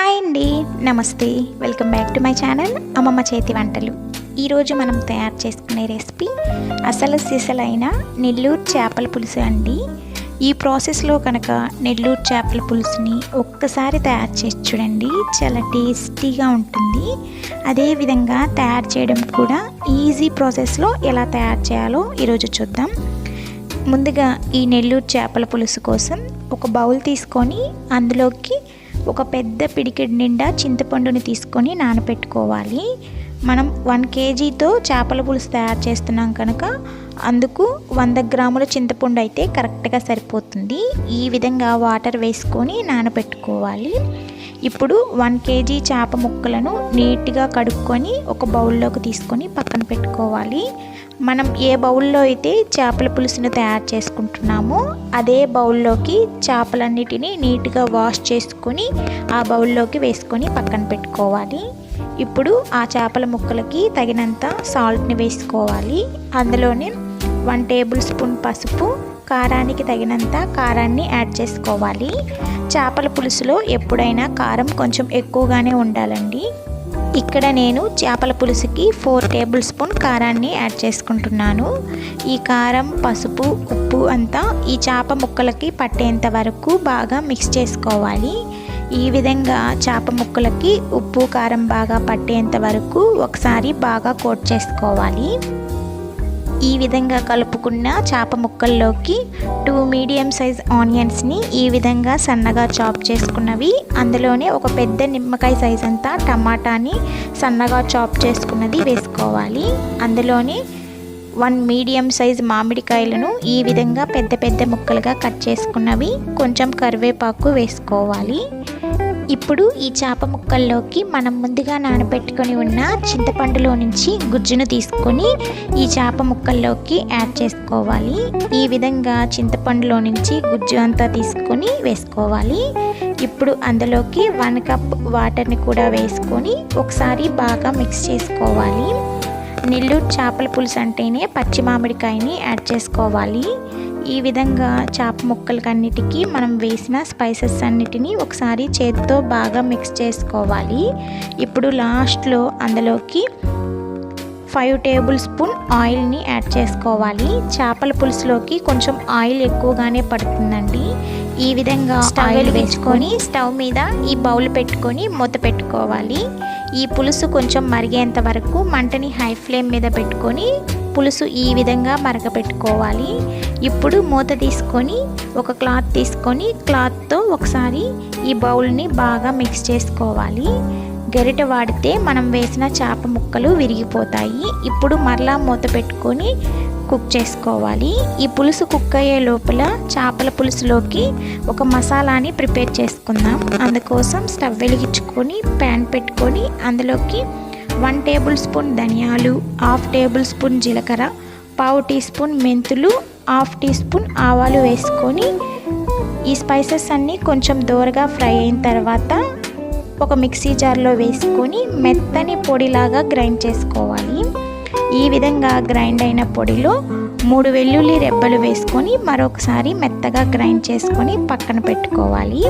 Hi అండి. నమస్తే. Welcome back to my channel అమ్మమ్మ చేతి వంటలు. ఈరోజు మనం తయారు చేసుకునే రెసిపీ అసలు సిసలైన నెల్లూరు చేపల పులుసు అండి. ఈ ప్రాసెస్లో కనుక నెల్లూరు చేపల పులుసుని ఒక్కసారి తయారు చేసి చూడండి. చాలా టేస్టీగా ఉంటుంది. అదేవిధంగా తయారు చేయడం కూడా ఈజీ ప్రాసెస్లో ఎలా తయారు చేయాలో ఈరోజు చూద్దాం. ముందుగా ఈ నెల్లూరు చేపల పులుసు కోసం ఒక బౌల్ తీసుకొని అందులోకి ఒక పెద్ద పిడికెడు నిండా చింతపండుని తీసుకొని నానబెట్టుకోవాలి మనం వన్ కేజీతో చేపల పులుసు తయారు చేస్తున్నాం కనుక అందుకు వంద గ్రాముల చింతపండు అయితే కరెక్ట్గా సరిపోతుంది. ఈ విధంగా వాటర్ వేసుకొని నానబెట్టుకోవాలి ఇప్పుడు వన్ కేజీ చేప ముక్కలను నీట్గా కడుక్కొని ఒక బౌల్లోకి తీసుకొని పక్కన పెట్టుకోవాలి. మనం ఏ బౌల్లో అయితే చేపల పులుసును తయారు చేసుకుంటున్నామో అదే బౌల్లోకి చేపలన్నిటినీ నీట్గా వాష్ చేసుకొని ఆ బౌల్లోకి వేసుకొని పక్కన పెట్టుకోవాలి. ఇప్పుడు ఆ చేపల ముక్కలకి తగినంత సాల్ట్ని వేసుకోవాలి. అందులోనే వన్ టేబుల్ స్పూన్ పసుపు కారానికి తగినంత కారాన్ని యాడ్ చేసుకోవాలి. చేపల పులుసులో ఎప్పుడైనా కారం కొంచెం ఎక్కువగానే ఉండాలండి. ఇక్కడ నేను చేపల పులుసుకి ఫోర్ టేబుల్ స్పూన్ కారాన్ని యాడ్ చేసుకుంటున్నాను. ఈ కారం పసుపు ఉప్పు అంతా ఈ చేప ముక్కలకి పట్టేంత వరకు బాగా మిక్స్ చేసుకోవాలి. ఈ విధంగా చేప ముక్కలకి ఉప్పు కారం బాగా పట్టేంత వరకు ఒకసారి బాగా కోట్ చేసుకోవాలి. ఈ విధంగా కలుపుకున్న చేప ముక్కల్లోకి టూ మీడియం సైజ్ ఆనియన్స్ని ఈ విధంగా సన్నగా చాప్ చేసుకున్నవి. అందులోనే ఒక పెద్ద నిమ్మకాయ సైజ్ అంతా టమాటాని సన్నగా చాప్ చేసుకున్నది వేసుకోవాలి. అందులోనే వన్ మీడియం సైజ్ మామిడికాయలను ఈ విధంగా పెద్ద పెద్ద ముక్కలుగా కట్ చేసుకున్నవి. కొంచెం కరివేపాకు వేసుకోవాలి. ఇప్పుడు ఈ చేప ముక్కల్లోకి మనం ముందుగా నానబెట్టుకొని ఉన్న చింతపండులో నుంచి గుజ్జును తీసుకొని ఈ చేప ముక్కల్లోకి యాడ్ చేసుకోవాలి. ఈ విధంగా చింతపండులో నుంచి గుజ్జు అంతా తీసుకొని వేసుకోవాలి. ఇప్పుడు అందులోకి వన్ కప్ వాటర్ని కూడా వేసుకొని ఒకసారి బాగా మిక్స్ చేసుకోవాలి. నెల్లూరు చేపల పులుసు అంటేనే పచ్చి మామిడికాయని యాడ్ చేసుకోవాలి. ఈ విధంగా చేప ముక్కలకన్నిటికీ మనం వేసిన స్పైసెస్ అన్నిటినీ ఒకసారి చేతితో బాగా మిక్స్ చేసుకోవాలి. ఇప్పుడు లాస్ట్లో అందులోకి ఫైవ్ టేబుల్ స్పూన్ ఆయిల్ని యాడ్ చేసుకోవాలి. చేపల పులుసులోకి కొంచెం ఆయిల్ ఎక్కువగానే పడుతుందండి. ఈ విధంగా ఆయిల్ వేసుకొని స్టవ్ మీద ఈ బౌల్ పెట్టుకొని మూత పెట్టుకోవాలి. ఈ పులుసు కొంచెం మరిగేంత వరకు మంటని హై ఫ్లేమ్ మీద పెట్టుకొని పులుసు ఈ విధంగా మరగపెట్టుకోవాలి. ఇప్పుడు మూత తీసుకొని ఒక క్లాత్ తీసుకొని క్లాత్తో ఒకసారి ఈ బౌల్ని బాగా మిక్స్ చేసుకోవాలి. గరిట వాడితే మనం వేసిన చేప ముక్కలు విరిగిపోతాయి. ఇప్పుడు మరలా మూత పెట్టుకొని కుక్ చేసుకోవాలి. ఈ పులుసు కుక్ అయ్యే లోపల చేపల పులుసులోకి ఒక మసాలాని ప్రిపేర్ చేసుకుందాం. అందుకోసం స్టవ్ వెలిగించుకొని ప్యాన్ పెట్టుకొని అందులోకి వన్ టేబుల్ స్పూన్ ధనియాలు హాఫ్ టేబుల్ స్పూన్ జీలకర్ర పావు టీ స్పూన్ మెంతులు హాఫ్ టీ స్పూన్ ఆవాలు వేసుకొని ఈ స్పైసెస్ అన్నీ కొంచెం దోరగా ఫ్రై అయిన తర్వాత ఒక మిక్సీ జార్లో వేసుకొని మెత్తని పొడిలాగా గ్రైండ్ చేసుకోవాలి. ఈ విధంగా గ్రైండ్ అయిన పొడిలో మూడు వెల్లుల్లి రెబ్బలు వేసుకొని మరొకసారి మెత్తగా గ్రైండ్ చేసుకొని పక్కన పెట్టుకోవాలి.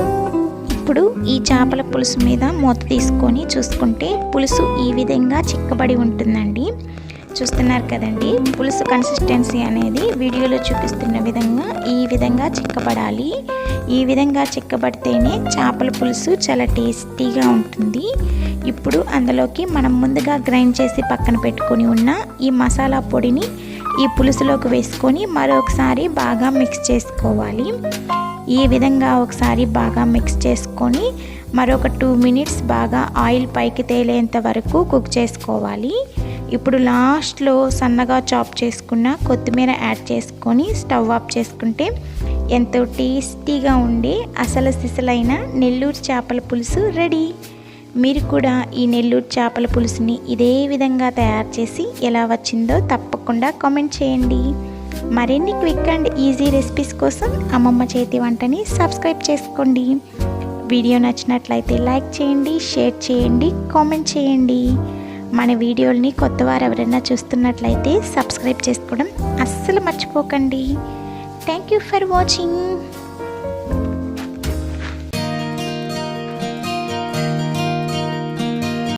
ఇప్పుడు ఈ చేపల పులుసు మీద మూత తీసుకొని చూసుకుంటే పులుసు ఈ విధంగా చిక్కబడి ఉంటుందండి. చూస్తున్నారు కదండి పులుసు కన్సిస్టెన్సీ అనేది వీడియోలో చూపిస్తున్న విధంగా ఈ విధంగా చిక్కబడాలి. ఈ విధంగా చిక్కబడితేనే చేపల పులుసు చాలా టేస్టీగా ఉంటుంది. ఇప్పుడు అందులోకి మనం ముందుగా గ్రైండ్ చేసి పక్కన పెట్టుకొని ఉన్న ఈ మసాలా పొడిని ఈ పులుసులోకి వేసుకొని మరొకసారి బాగా మిక్స్ చేసుకోవాలి. ఈ విధంగా ఒకసారి బాగా మిక్స్ చేసుకొని మరొక టూ మినిట్స్ బాగా ఆయిల్ పైకి తేలేంత వరకు కుక్ చేసుకోవాలి. ఇప్పుడు లాస్ట్లో సన్నగా చాప్ చేసుకున్న కొత్తిమీర యాడ్ చేసుకొని స్టవ్ ఆఫ్ చేసుకుంటే ఎంతో టేస్టీగా ఉండే అసలు సిసలైన నెల్లూరు చేపల పులుసు రెడీ మీరు కూడా ఈ నెల్లూరు చేపల పులుసుని ఇదే విధంగా తయారు చేసి ఎలా వచ్చిందో తప్పకుండా కామెంట్ చేయండి. మరిన్ని క్విక్ అండ్ ఈజీ రెసిపీస్ కోసం అమ్మమ్మ చేతి వంటని సబ్స్క్రైబ్ చేసుకోండి. వీడియో నచ్చినట్లయితే లైక్ చేయండి షేర్ చేయండి కామెంట్ చేయండి. మన వీడియోల్ని కొత్త వారు ఎవరైనా చూస్తున్నట్లయితే సబ్స్క్రైబ్ చేసుకోవడం అస్సలు మర్చిపోకండి. Thank you for watching.